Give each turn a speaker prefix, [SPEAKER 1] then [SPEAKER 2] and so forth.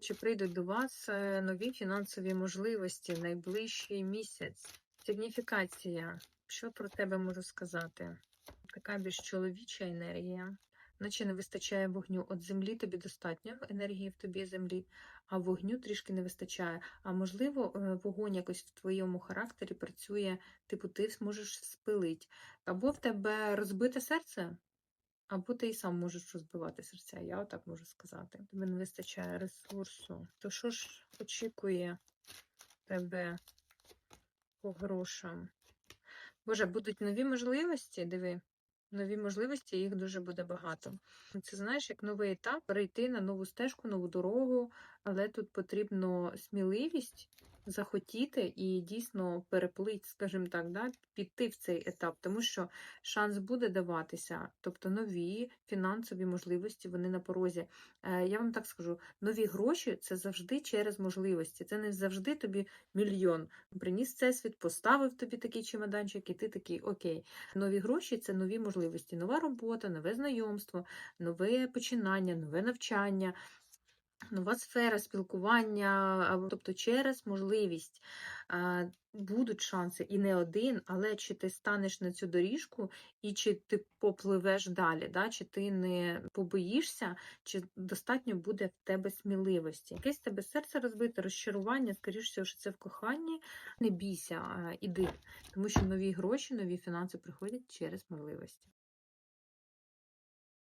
[SPEAKER 1] Чи прийдуть до вас е, нові фінансові можливості найближчий місяць? Сигніфікація. Що про тебе можу сказати? Така більш чоловіча енергія. Наче не вистачає вогню. От землі тобі достатньо енергії в тобі землі, а вогню трішки не вистачає. А можливо, е, вогонь якось в твоєму характері працює, типу, ти зможеш спилити. Або в тебе розбите серце, або ти і сам можеш розбивати серця. Я отак можу сказати. Тобі не вистачає ресурсу. То що ж очікує тебе по грошам? Боже, будуть нові можливості, диви. Нові можливості, їх дуже буде багато. Це знаєш, як новий етап перейти на нову стежку, нову дорогу, але тут потрібно сміливість захотіти і дійсно переплить, скажімо так, да, піти в цей етап, тому що шанс буде даватися, тобто нові фінансові можливості, вони на порозі. Е, Я вам так скажу: нові гроші це завжди через можливості. Це не завжди тобі мільйон. Приніс всесвіт, поставив тобі такий чемоданчик, і ти такий окей. Нові гроші це нові можливості, нова робота, нове знайомство, нове починання, нове навчання. Нова сфера спілкування, тобто через можливість будуть шанси і не один, але чи ти станеш на цю доріжку, і чи ти попливеш далі, да? чи ти не побоїшся, чи достатньо буде в тебе сміливості. Якесь тебе серце розбите, розчарування, скоріш всього, що це в коханні. Не бійся, іди, тому що нові гроші, нові фінанси приходять через можливості.